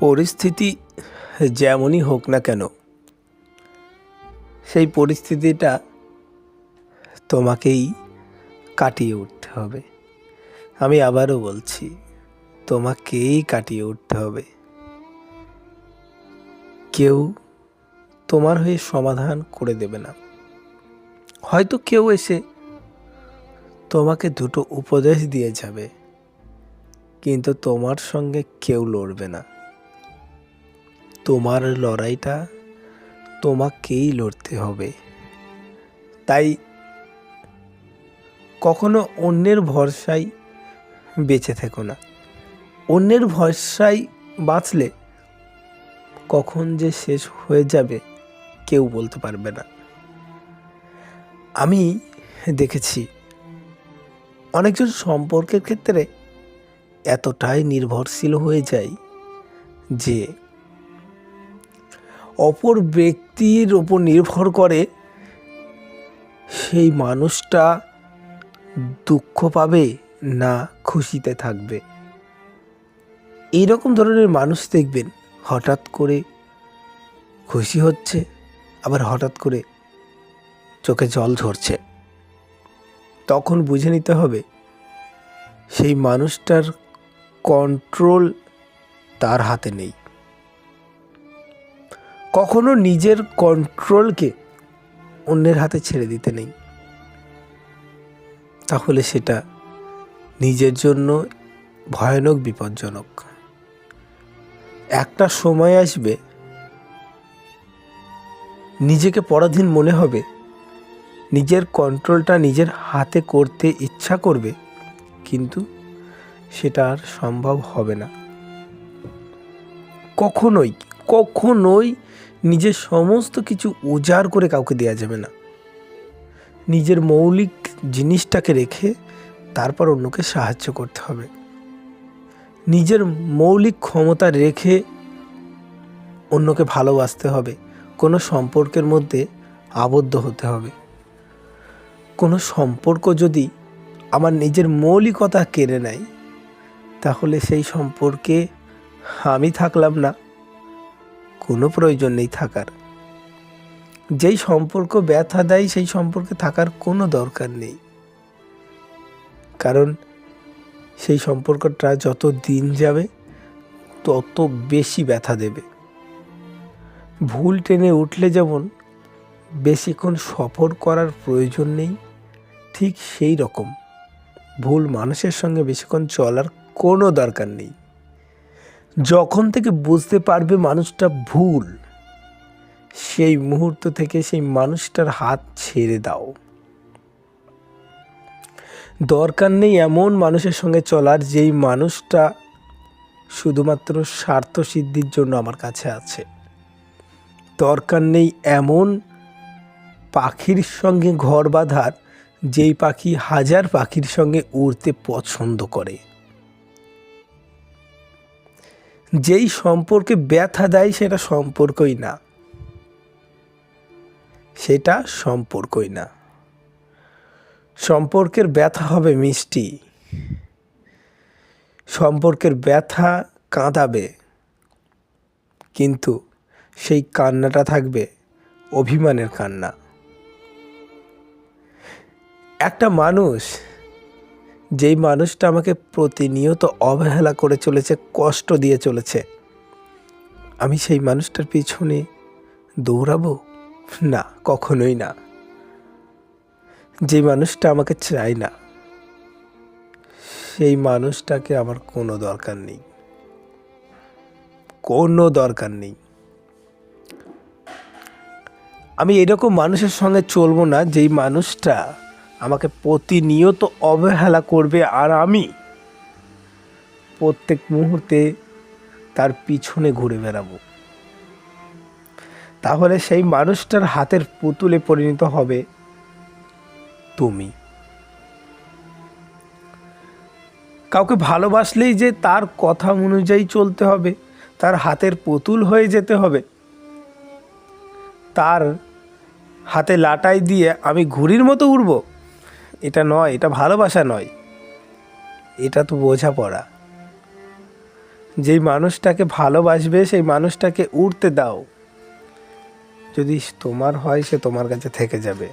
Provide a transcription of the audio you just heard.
পরিস্থিতি যেমনই হোক না কেন, সেই পরিস্থিতিটা তোমাকেই কাটিয়ে উঠতে হবে। আমি আবারও বলছি, তোমাকেই কাটিয়ে উঠতে হবে। কেউ তোমার হয়ে সমাধান করে দেবে না। হয়তো কেউ এসে তোমাকে দুটো উপদেশ দিয়ে যাবে, কিন্তু তোমার সঙ্গে কেউ লড়বে না। তোমার লড়াইটা তোমাকেই লড়তে হবে। তাই কখনো অন্যের ভরসায় বেঁচে থেকো না। অন্যের ভরসায় বাঁচলে কখন যে শেষ হয়ে যাবে কেউ বলতে পারবে না। আমি দেখেছি অনেকজন সম্পর্কের ক্ষেত্রে এতটাই নির্ভরশীল হয়ে যায় যে অপর ব্যক্তির ওপর নির্ভর করে, সেই মানুষটা দুঃখ পাবে না খুশিতে থাকবে। এই রকম ধরনের মানুষ দেখবেন, হঠাৎ করে খুশি হচ্ছে, আবার হঠাৎ করে চোখে জল ঝরছে। তখন বুঝে নিতে হবে, সেই মানুষটার কন্ট্রোল তার হাতে নেই। কখনো নিজের কন্ট্রোলকে অন্যের হাতে ছেড়ে দিতে নেই। তাহলে সেটা নিজের জন্য ভয়ানক, বিপজ্জনক। একটা সময় আসবে, নিজেকে পরাধীন মনে হবে, নিজের কন্ট্রোলটা নিজের হাতে করতে ইচ্ছা করবে, কিন্তু সেটা আর সম্ভব হবে না। কখনোই কখনোই নিজের সমস্ত কিছু উজাড় করে কাউকে দেওয়া যাবে না। নিজের মৌলিক জিনিসটাকে রেখে তারপর অন্যকে সাহায্য করতে হবে। নিজের মৌলিক ক্ষমতা রেখে অন্যকে ভালোবাসতে হবে। কোনো সম্পর্কের মধ্যে আবদ্ধ হতে হবে। কোনো সম্পর্ক যদি আমার নিজের মৌলিকতা কেড়ে নেয়, তাহলে সেই সম্পর্কে আমি থাকলাম না। কোনো প্রয়োজন নেই থাকার। যেই সম্পর্ক ব্যথা দেয়, সেই সম্পর্কে থাকার কোনো দরকার নেই। কারণ সেই সম্পর্কটা যত দিন যাবে, তত বেশি ব্যথা দেবে। ভুল টেনে উঠলে যেমন বেশিক্ষণ সফর করার প্রয়োজন নেই, ঠিক সেই রকম। ভুল মানুষের সঙ্গে বেশিক্ষণ চলার কোনো দরকার নেই। যখন থেকে বুঝতে পারবে মানুষটা ভুল, সেই মুহূর্ত থেকে সেই মানুষটার হাত ছেড়ে দাও। দরকার নেই এমন মানুষের সঙ্গে চলার যেই মানুষটা শুধুমাত্র স্বার্থ সিদ্ধির জন্য আমার কাছে আছে। দরকার নেই এমন পাখির সঙ্গে ঘর বাঁধার, যেই পাখি হাজার পাখির সঙ্গে উড়তে পছন্দ করে। যেই সম্পর্কে ব্যথা দেয় সেটা সম্পর্কই না। সেটা সম্পর্কই না। সম্পর্কের ব্যথা হবে মিষ্টি। সম্পর্কের ব্যথা কাঁদাবে। কিন্তু সেই কান্নাটা থাকবে অভিমানের কান্না। একটা মানুষ যেই মানুষটা আমাকে প্রতিনিয়ত অবহেলা করে চলেছে, কষ্ট দিয়ে চলেছে, আমি সেই মানুষটার পিছনে দৌড়াবো? না, কখনোই না। যে মানুষটা আমাকে চায় না, সেই মানুষটাকে আমার কোনো দরকার নেই। কোনো দরকার নেই। আমি এরকম মানুষের সঙ্গে চলবো না যেই মানুষটা আমাকে প্রতিনিয়ত অবহেলা করবে আর আমি প্রত্যেক মুহূর্তে তার পিছনে ঘুরে বেড়াবো। তাহলে সেই মানুষটার হাতের পুতুলে পরিণত হবে তুমি। কাউকে ভালোবাসলেই যে তার কথা অনুযায়ী চলতে হবে, তার হাতের পুতুল হয়ে যেতে হবে। তার হাতে লাটাই দিয়ে আমি ঘুড়ির মতো উড়ব। এটা নয়, এটা ভালোবাসা নয়। এটা তো বোঝাপড়া। যেই মানুষটাকে ভালোবাসবে, সেই মানুষটাকে উড়তে দাও। যদি তোমার হয়, সে তোমার কাছে থেকে যাবে।